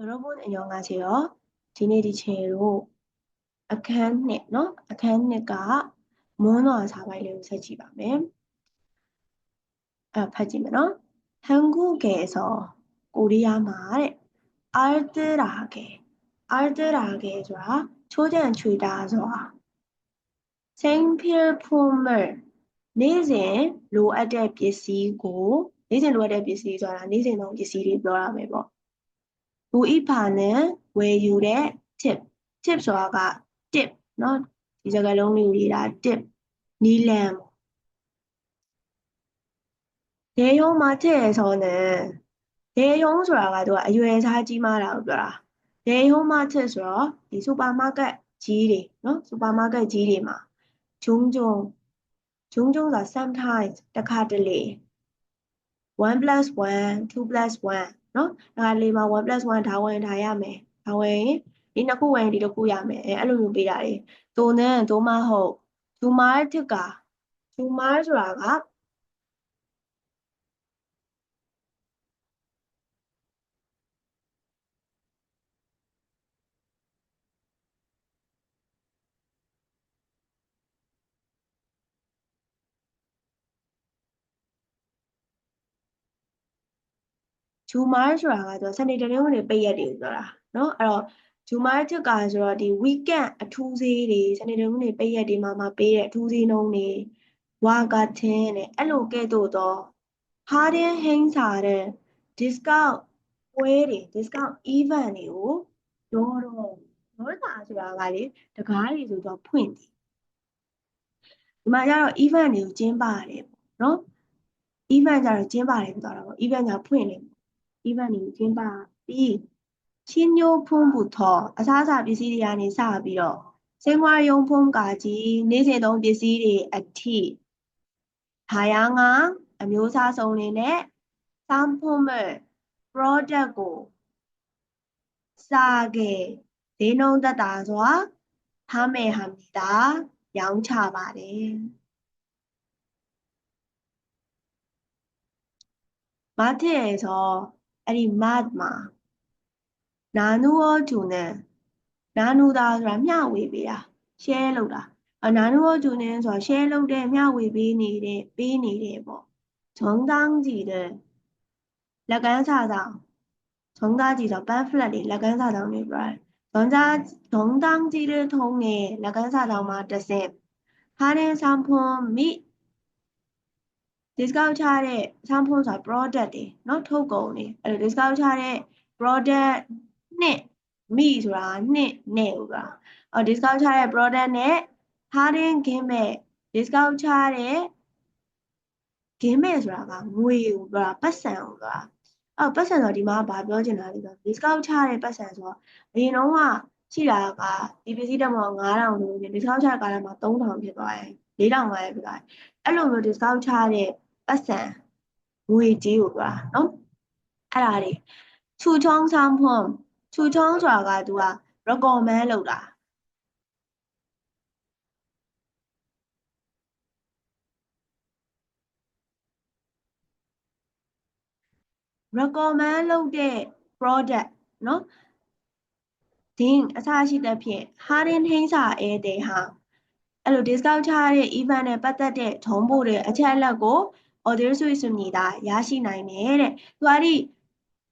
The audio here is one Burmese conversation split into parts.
여러분 안녕하세요. 지네리 제로 아칸네 너 아칸네가 모노 사발레 세지밤에 아 파지면 한국에서 코리아 말 알뜰하게 알뜰하게 좋아 초대한 추이다 좋아 생필품을 내생 로아대 비시고 내생 로아대 비시 좋아 내생 너무 비시를 넣어야 매번 ဘူဣဖာနဲ့ဝယ်ယူတဲ့ tip tip ဆိုတာက tip เนาะဒီစကားလုံးလေးရေးတာ tip နီလန်ဒေယုံမှာထည့်ဆိုနဲ့ဒေယုံဆိုတာကသူကအရွယ်စားကြီးမားတာကိုပြောတာဒေယုံမှာထည့်ဆိုတော့ဒီစူပါမားကတ်ကြီးတွေเนาะစူပါမားကတ်ကြီးတွေမှာဂျုံဂျုံဂျုံဂျုံဆိုတာ sometimes တစ်ခါတလေ 1 plus 1 2 plus 1 နော်အဲဒါလေးမှာ1 1ဒါဝင်ဒါရမယ်ဒါဝင်ဒီနှစ်ခုဝင်ဒီတစ်ခုရမယ်အဲအဲ့လိုမျိုးပေးတာလေသူနဲ့သူမဟုတ်သူမာတစ်ကသူမာဆိုတာက ဂျူမားဆိုတာကသူစနေတနင်္ဂနွေပိတ်ရက်တွေကိုပြောတာเนาะအဲ့တော့ဂျူမားချက်ကဆိုတော့ဒီ weekend အထူးဈေးတွေစနေတနင်္ဂနွေပိတ်ရက်တွေမှာမှာပေးတဲ့အထူးဈေးနှုန်းတွေဝါကတင်တဲ့အဲ့လိုကဲ့သို့သော harden hang စာတဲ့ discount ပွဲတွေ discount event တွေကိုတော့တော့တော့တာဆိုတာကလေတကားတွေဆိုတော့ဖွင့်တယ်ဒီမှာကျတော့ event တွေကိုကျင်းပရတယ်ပေါ့เนาะ event ကျတော့ကျင်းပတယ်ပြောတာပေါ့ event ကျဖွင့်တယ် event တွေကျင်းပပြီးချင်းညိုဖုံးဘူးသောအစားအစာပစ္စည်းတွေကနေစပြီးတော့စင်ဝါယုံဖုံးကာကြီးနေ့စဉ်သုံးပစ္စည်းတွေအထိဟာယာငါအမျိုးအစားစုံတွေနဲ့စမ်းဖုံးမဲ့ product ကိုစာကေဒေနုံသက်တာစွာဖမ်းမဲ့ဟမ်တာရောင်းချပါတယ်။ဘာဖြစ်လဲဆို အဲ့ဒီ mad မှာနာနူရောဂျူနဲ့နာနူတာဆိုတာမျှဝေပေးတာ share လုပ်တာအနာနူရောဂျူနဲ့ဆိုတာ share လုပ်တဲ့မျှဝေပေးနေတဲ့ပေးနေတဲ့ပေါ့ဂျုံတန်းကြီးတဲ့လက်ကမ်းစာဆောင်ဂျုံသားကြီးဆို pamphlet တွေလက်ကမ်းစာဆောင်တွေပြောတယ်ဂျုံသားဂျုံတန်းကြီးတဲ့ထုံးနဲ့လက်ကမ်းစာဆောင်မှာတစ်စက်ဟာနေဆောင်ဖွန်မိ discount ချတဲ့ sample ဆိုတာ product တွေเนาะထုတ်ကုန်တွေအဲ့လို discount ချတဲ့ product နှစ်မိဆိုတာနှစ်နဲ့ဥပါအော် discount ချတဲ့ product နဲ့ harden gimmick discount ချတဲ့ gimmick ဆိုတာကငွေဥပါပတ်စံဥပါအော်ပတ်စံဆိုဒီမှာဗာပြောချင်တာလေဆို discount ချတဲ့ပတ်စံဆိုတော့အရင်တော့က ရှိတာကဒီပစ္စည်းတက်မှာ9000လို့ discount ချတဲ့ကာလမှာ3000ဖြစ်သွားတယ်4500ဖြစ်သွားတယ်အဲ့လိုမျိုး discount ချတဲ့ပတ်စံငွေကြေးကိုပြောတာနော်အဲ့ဒါတွေချူချောင်းဆောင်ဖွန်ချူချောင်းဆိုတာကသူက recommend လုပ်တာ recommend လုပ်တဲ့ product เนาะ ဒင်းအစားရှိတဲ့ဖြင့် harden ဟင်းစာအဲတဲ့ဟာအဲ့လို discount ချတဲ့ event နဲ့ပတ်သက်တဲ့ထုံးဖို့တွေအချက်အလက်ကို order ဆွေးဆွေးမြည်တာရရှိနိုင်တယ်တဲ့သူကဒီ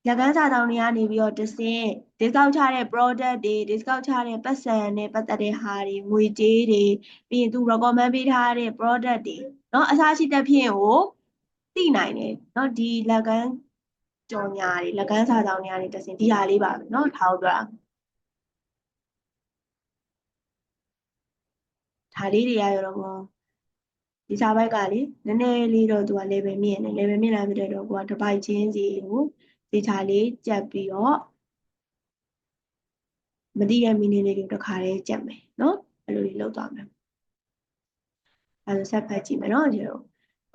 ရကန်းစာတောင်းတွေကနေပြီးတော့တစ်စင်း discount ချတဲ့ product တွေ discount ချတဲ့ပတ်စံနဲ့ပတ်သက်တဲ့ဟာတွေငွေကြေးတွေပြီးရင်သူ recommend ပေးထားတဲ့ product တွေเนาะအစားရှိတဲ့ဖြင့်ကိုသိနိုင်တယ်เนาะဒီလက်ကန်းကြော်ညာတွေလက်ကန်းစာတောင်းတွေကနေတစ်စင်းဒီဟာလေးပါပဲเนาะထားလို့ပြောတာ ဒါလေးတွေရတော့ကောဒီစာဘက်ကလေနည်းနည်းလေးတော့သူက level မြင့်နေ level မြင့်လာပြီတော့ကိုကတစ်ပိုက်ချင်းစီကိုဒီစာလေးကြက်ပြီးတော့မတိတဲ့ meaning လေးတွေတခါလေးကြက်မယ်နော်အဲ့လိုလေးလောက်သွားမယ်အဲ့လိုဆက်ဖတ်ကြည့်မယ်နော်ဒီလို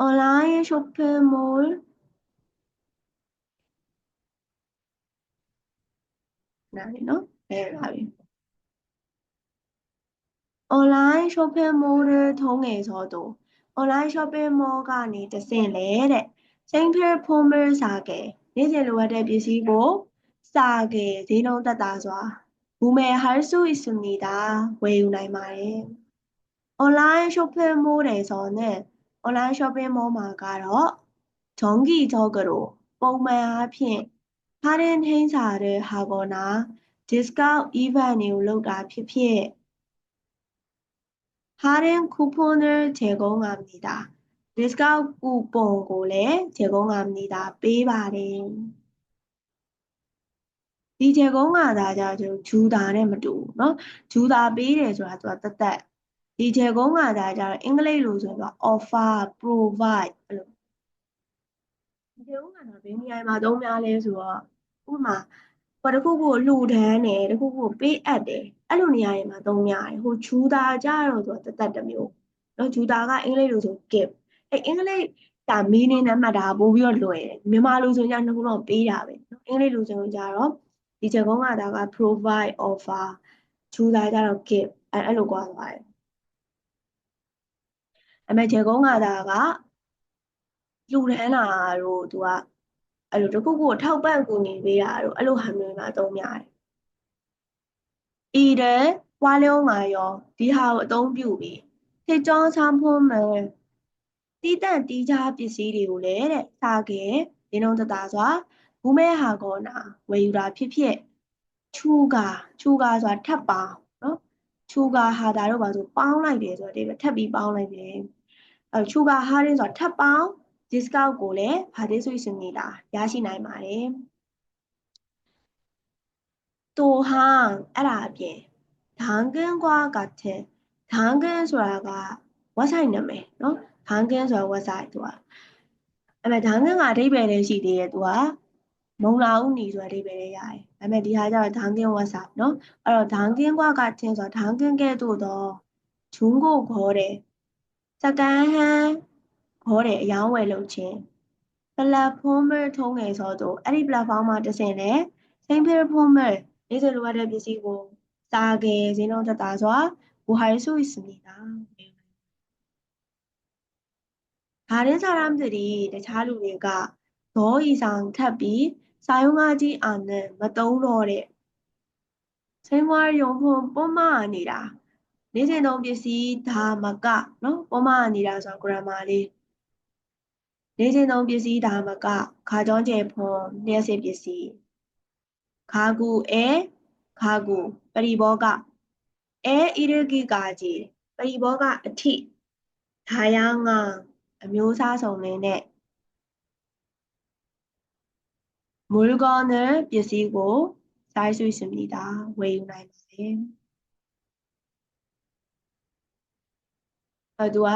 online shopping mall နားလေနော်အဲ့ဒါပါပဲ shopping mall ထုံးငယ်ဆိုတော့ online shopping mall ကနေတဆင့်လေတဲ့စိန်ဖဲဖုံးမဲစားကဲနေ့စဉ်လိုအပ်တဲ့ပစ္စည်းကို 싸게ဈေးနှုန်းသက်သာစွာ 구매할 수 있습니다. ဝယ်ယူနိုင်ပါတယ် 온라인 쇼핑몰에서는 온라인 쇼핑몰မှာကတော့ 정기적으로ပုံမှန်အားဖြင့် 할인 행사를 하거나 디스카운트 이벤트을 လုပ်တာဖြစ်ဖြစ် 다른 쿠폰을 제공합니 다. 디스카운트 쿠폰 고래 제공합니 다. 빼바 랭. 이 제공하다 자주 주다는 말도 너 주다 빼래 좋아 좋아 뜻 다. 이 제공하다 자 잉글리시로 좋아 offer provide ဒီကောင်ကတော့ဘယ်နေရာမှာသုံးများလဲဆိုတော့ဥပမာ ဟိုတခုခုလှူဒန်းတယ်တခုခုပေးအပ်တယ်အဲ့လိုနေရာတွေမှာသုံးရတယ်ဟိုဂျူတာကြတော့ဆိုတော့တသက်တစ်မျိုးနော်ဂျူတာကအင်္ဂလိပ်လိုဆို give အဲ့အင်္ဂလိပ်ဒါ meaning နဲ့မှတ်တာပို့ပြီးတော့လွယ်တယ်မြန်မာလိုဆိုရင်ညနှခုတော့ပေးတာပဲနော်အင်္ဂလိပ်လိုဆိုရင်ကြတော့ဒီချက်ကုန်းကဒါက provide offer ဂျူတာကြတော့ give အဲ့အဲ့လိုကွာသွားတယ်အမေချက်ကုန်းကဒါကလှူဒန်းတာတို့သူက အဲ့လိုတခုခုထောက်ပံ့ကူညီပေးတာတို့အဲ့လိုဟာမျိုးမှာသုံးများတယ်ဤတဲ့ဝါလုံးမှာရောဒီဟာကိုအသုံးပြုပြီးခေကြောင်းချမ်းဖို့မယ်တီးတန့်တီးခြားပစ္စည်းတွေကိုလည်းတဲ့စားခဲ့ဒီနှုံးတသားစွာဘူးမဲဟာကောနာဝယ်ယူတာဖြစ်ဖြစ်ချူကာချူကာဆိုတာထပ်ပေါင်းနော်ချူကာဟာတာတော့ပါဆိုပေါင်းလိုက်တယ်ဆိုတော့ဒီပဲထပ်ပြီးပေါင်းလိုက်တယ်အဲချူကာဟာရင်းဆိုတာထပ်ပေါင်း discount ကိုလည်း participation နေတာရရှိနိုင်ပါတယ်သူဟာအဲ့ဒါအပြင်ဒန်ကင်းကွာကတဲ့ဒန်ကင်းဆိုတာက website နာမည်နော်ဒန်ကင်းဆိုတာ website သူကအဲ့မဲ့ဒန်ကင်းကအဓိပ္ပာယ်လည်းရှိသေးတယ်သူကမုံလာဦးနေဆိုတာအဓိပ္ပာယ်လည်းရတယ်ဒါပေမဲ့ဒီဟာကျတော့ဒန်ကင်း website နော်အဲ့တော့ဒန်ကင်းကွာကတဲ့ဆိုတာဒန်ကင်းကဲ့သို့သောဂျုံကိုခေါ်တယ်စကန်ဟန် 거래 양호에 록친 플랫폼을 통해서도 이 플랫폼을 뜻에는 생필품을 이제 로아를 비시고 싸게 진원을 따서 구할 수 있습니다. 다른 사람들이 자료가 더 이상 탑이 사용하지 않는 떠오르래 생활용품뿐만 아니라 내세동 비시 다 막가 너 뿐만 아니라서 그런 말이 ၄ချိန်သုံးပစ္စည်းဒါမကခါကြောင်းချိန်ဖုံလျှက်စစ်ပစ္စည်းခါကူအဲခါကူပရိဘောကအဲဣရကိကာကြီးပရိဘောကအထိဒါယငါအမျိုးသားဆောင်လင်းနဲ့မူလကောနဲ့ပစ္စည်းကိုစိုင်းဆွေးစင်ပြီးတာဝယ်ယူနိုင်ပါတယ်။အဲသူက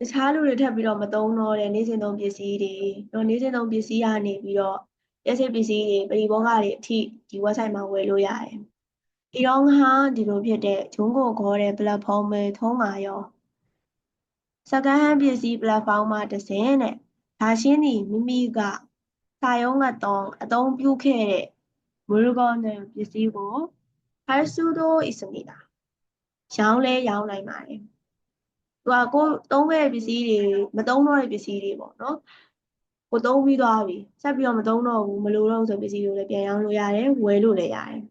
တခြားလူတွေထပ်ပြီးတော့မသုံးတော့တဲ့နေစဉ်သုံးပစ္စည်းတွေတော့နေစဉ်သုံးပစ္စည်းကနေပြီးတော့ရက်စစ်ပစ္စည်းတွေပရိဘောဂတွေအထိဒီ website မှာဝယ်လို့ရတယ်။ဒီတော့ငါဒီလိုဖြစ်တဲ့ဂျုံကိုခေါ်တဲ့ platform ပဲထုံးပါရော။စကန်ဟန်ပစ္စည်း platform မှာတစ်စင်းနဲ့ဒါရှင်းဒီမိမိကစာရုံးကတော့အသုံးပြုခဲ့တဲ့ Murugon နဲ့ပစ္စည်းကို Harsudo Ismida ရောင်းလဲရောင်းနိုင်ပါတယ်။ သူကကိုသုံးခဲ့တဲ့ပစ္စည်းတွေမသုံးတော့တဲ့ပစ္စည်းတွေပေါ့နော်ကိုသုံးပြီးသွားပြီဆက်ပြီးတော့မသုံးတော့ဘူးမလိုတော့ဆိုပစ္စည်းတွေလည်းပြန်ရောင်းလို့ရတယ်ဝယ်လို့လည်းရတယ်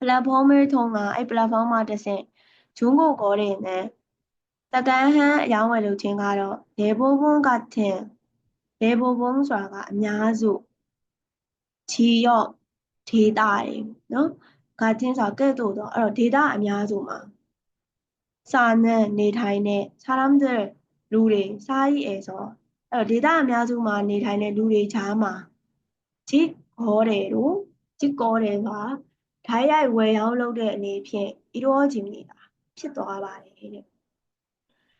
platform ထုံးကအဲ့ platform မှာတစ်ဆင့်ဂျုံကိုခေါ်တဲ့နဲ့တကန်ဟန်အယောင်းဝယ်လို့ချင်းကတော့ဒေဘိုဘုံကထင်ဒေဘိုဘုံဆိုတာကအများစုခြေရော့ဒေတာတွေနော်ကထင်ဆိုတော့ကဲ့သို့တော့အဲ့တော့ဒေတာအများစုမှာ စာနဲ့နေထိုင်တဲ့စာရမ်တဲ့လူတွေစာရေးအဲဆိုအဲ့ဒေတာအများစုမှာနေထိုင်တဲ့လူတွေချာမှာဂျစ်ခေါ်တယ်တို့ဂျစ်ခေါ်တယ်ကဓာတ်ရိုက်ဝယ်ရောင်းလုပ်တဲ့အနေဖြင့်ဤရောဂျင်နေတာဖြစ်သွားပါတယ်တဲ့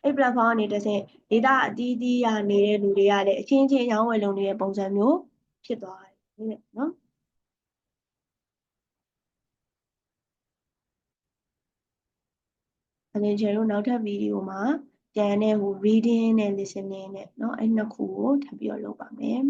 အဲ့ platform ကနေတစ်ဆင့် data အတီးတီးရနေတဲ့လူတွေကလည်းအချင်းချင်းရောင်းဝယ်လုပ်နေတဲ့ပုံစံမျိုးဖြစ်သွားတယ်တဲ့နော် အနေချေတို့နောက်ထပ်ဗီဒီယိုမှာကျန်တဲ့ဟို reading နဲ့ listening နဲ့เนาะအဲ့နှစ်ခုကိုထပ်ပြီးတော့လုပ်ပါမယ်